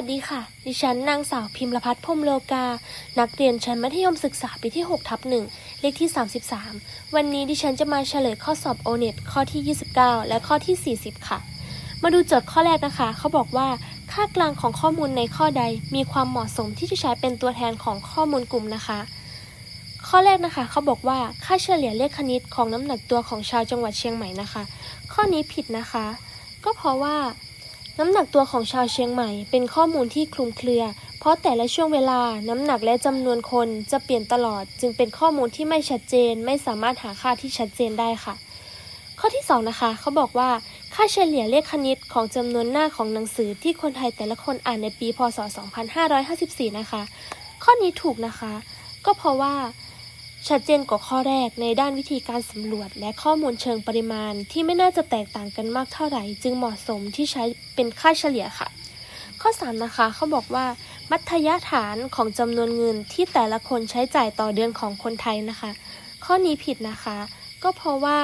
วัสดีค่ะ ดิฉันนางสาวพิมรพัฒน์พมโลกา นักเรียนชั้นมัธยมศึกษาปีที่6ทับหนึ่งเลขที่ 33 วันนี้ดิฉันจะมาเฉลยข้อสอบโอเน็ตข้อที่ 29 และข้อที่ 40 ค่ะ มาดูโจทย์ข้อแรกนะคะ เขาบอกว่า ค่ากลางของข้อมูลในข้อใดมีความเหมาะสมที่จะใช้เป็นตัวแทนของข้อมูลกลุ่มนะคะ ข้อแรกนะคะ เขาบอกว่าค่าเฉลี่ยเลขคณิตของน้ำหนักตัวของชาวจังหวัดเชียงใหม่นะคะ ข้อนี้ผิดนะคะ ก็เพราะว่า น้ำหนักตัวของชาวเชียงใหม่เป็นข้อมูลที่คลุมเครือ เพราะแต่ละช่วงเวลาน้ำหนักและจำนวนคนจะเปลี่ยนตลอด จึงเป็นข้อมูลที่ไม่ชัดเจน ไม่สามารถหาค่าที่ชัดเจนได้ค่ะ ข้อที่สองนะคะ เขาบอกว่า ค่าเฉลี่ยเลขคณิตของจำนวนหน้าของหนังสือที่คนไทยแต่ละคนอ่านในปี พศ 2554 นะคะ ข้อนี้ถูกนะคะ ก็เพราะว่า ชัดเจนกว่าข้อแรกในด้านวิธีการสำรวจ และข้อมูลเชิงปริมาณ ที่ไม่น่าจะแตกต่างกันมากเท่าไหร่ จึงเหมาะสมที่ใช้เป็นค่าเฉลี่ยค่ะ ข้อ 3 นะคะเขาบอกว่า มัธยฐานของจำนวนเงินที่แต่ละคนใช้จ่ายต่อเดือนของคนไทยนะคะ ข้อนี้ผิดนะคะ ก็เพราะว่า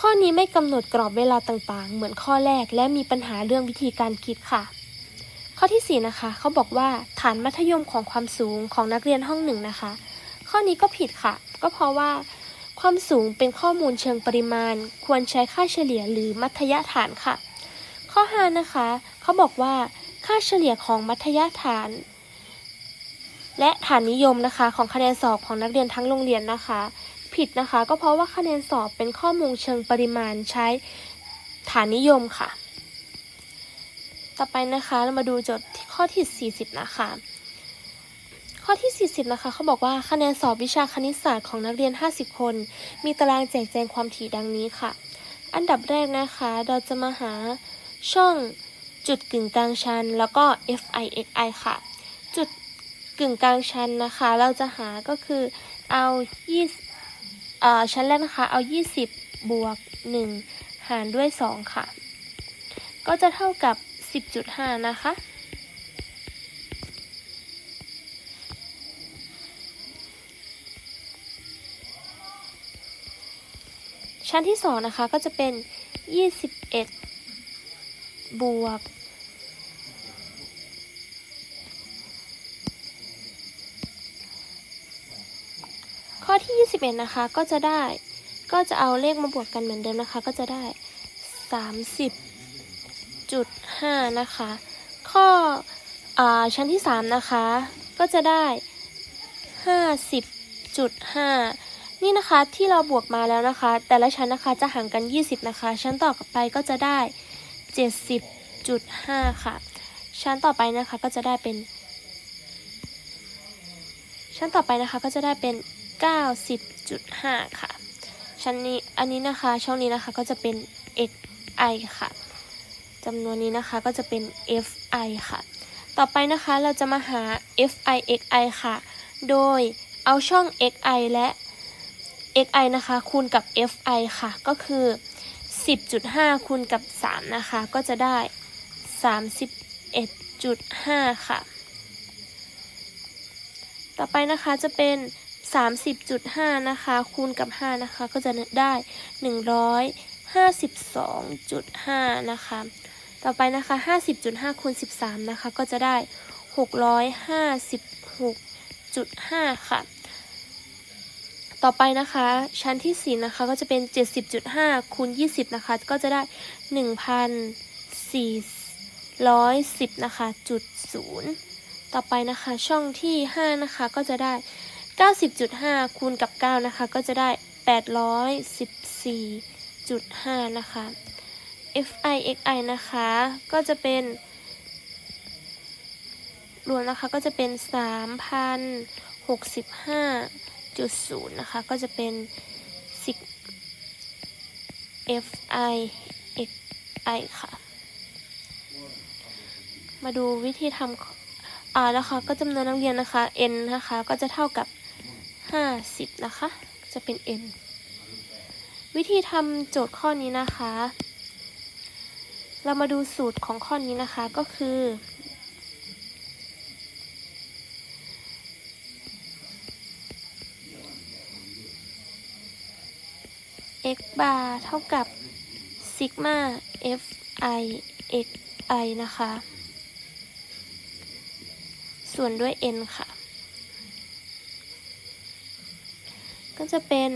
ข้อนี้ไม่กำหนดกรอบเวลาต่างๆ เหมือนข้อแรก และมีปัญหาเรื่องวิธีการคิดค่ะ ข้อทีสี่4 นะคะ เขาบอกว่าฐานมัธยมของความสูงของนักเรียนห้องหนึ่งนะคะ ข้อนี้ก็ผิดค่ะ ก็เพราะว่า ความสูงเป็นข้อมูลเชิงปริมาณ ควรใช้ค่าเฉลี่ยหรือมัธยฐานค่ะ ข้อ 5 นะคะ เขาบอกว่าค่าเฉลี่ยของมัธยฐาน และฐานนิยมนะคะ ของคะแนนสอบของนักเรียนทั้งโรงเรียนนะคะ ผิดนะคะ ก็เพราะว่าคะแนนสอบเป็นข้อมูลเชิงปริมาณใช้ฐานนิยมค่ะ ต่อไปนะคะเรามาดูโจทย์ข้อที่ 40 นะคะ ข้อที่ 40 นะคะเขาบอกว่าคะแนนสอบวิชาคณิตศาสตร์ของนักเรียน 50 คน มีตารางแจกแจงความถี่ดังนี้ค่ะ อันดับแรกนะคะ เราจะมาหาช่องจุดกึ่งกลางชัน แล้วก็ fi xi ค่ะ จุดกึ่งกลางชันนะคะ เราจะหาก็คือเอา20เอ่อชั้นแรกนะคะ เอา 20 บวก 1 หารด้วย 2 ค่ะ ก็จะเท่ากับ 10.5 นะคะ ชั้นที่สองนะคะก็จะเป็น 21 บวก ข้อที่ 21 นะคะ ก็จะได้ ก็จะเอาเลขมาบวกกันเหมือนเดิมนะคะ ก็จะได้ 30.5 นะคะ ข้ออาชั้นที่ 3 นะคะ ก็จะได้ 50.5 นี่นะคะที่เราบวกมาแล้วนะคะ แต่ละชั้นนะคะจะห่างกัน 20 นะคะ ชั้นต่อไปก็จะได้ 70.5 ค่ะ ชั้นต่อไปนะคะก็จะได้เป็น ชั้นต่อไปนะคะก็จะได้เป็น 90.5 ค่ะ ชั้นนี้อันนี้นะคะช่องนี้นะคะก็จะเป็น xi ค่ะจำนวนนี้นะคะก็จะเป็น fi ค่ะ ต่อไปนะคะเราจะมาหา fi xi ค่ะ โดยเอาช่อง xi และ xi นะคะคูณกับ fi ค่ะ ก็คือ 10.5 คูณกับ 3 นะคะ ก็จะได้ 31.5 ค่ะ ต่อไปนะคะจะเป็น 30.5 นะคะ คูณกับ 5 นะคะ ก็จะได้ 152.5 นะคะ ต่อไปนะคะ 50.5 คูณ 13 นะคะ ก็จะได้ 656.5 ค่ะ ต่อไปนะคะ ชั้นที่4นะคะก็จะเป็น 70.5คูณ20 นะคะ ก็จะได้ 1,410 นะคะจุด0ต่อไปนะคะ ช่องที่ 5 นะคะ ก็จะได้ 90.5คูณกับ 9 นะคะ ก็จะได้ 814.5 นะคะ fi xi นะคะ ก็จะเป็น รวมนะคะ ก็จะเป็น 3,065 จุดศูนย์นะคะ ก็จะเป็น sig fi xi ค่ะ มาดูวิธีทำอ่านะคะ ก็จำนวนนักเรียนนะคะ n นะคะ ก็จะเท่ากับ 50 นะคะ จะเป็น n วิธีทำโจทย์ข้อนี้นะคะ เรามาดูสูตรของข้อนี้นะคะก็คือ x bar เท่ากับ sigma f i x i นะคะ ส่วนด้วย n ค่ะ ก็จะเป็น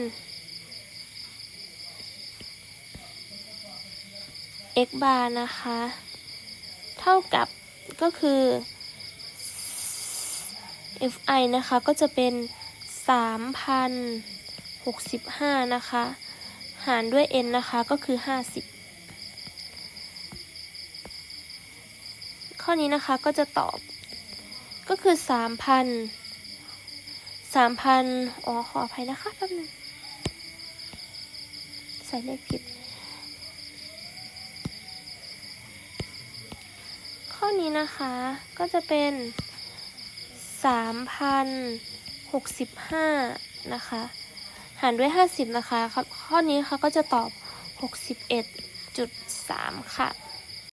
x bar นะคะ เท่ากับก็คือ fi นะคะ ก็จะเป็น 3,065 นะคะารด้วย n นะคะก็คือ 50 ข้อนี้นะคะก็จะตอบ ก็คือ 3,000 3,000อ๋อขออภัยนะคะแป๊บนึงใส่เลขผิด ข้อนี้นะคะก็จะเป็น3,065 นะคะ หารด้วย 50 นะคะครับข้อนี้ค่ะก็จะตอบ 61.3 ค่ะ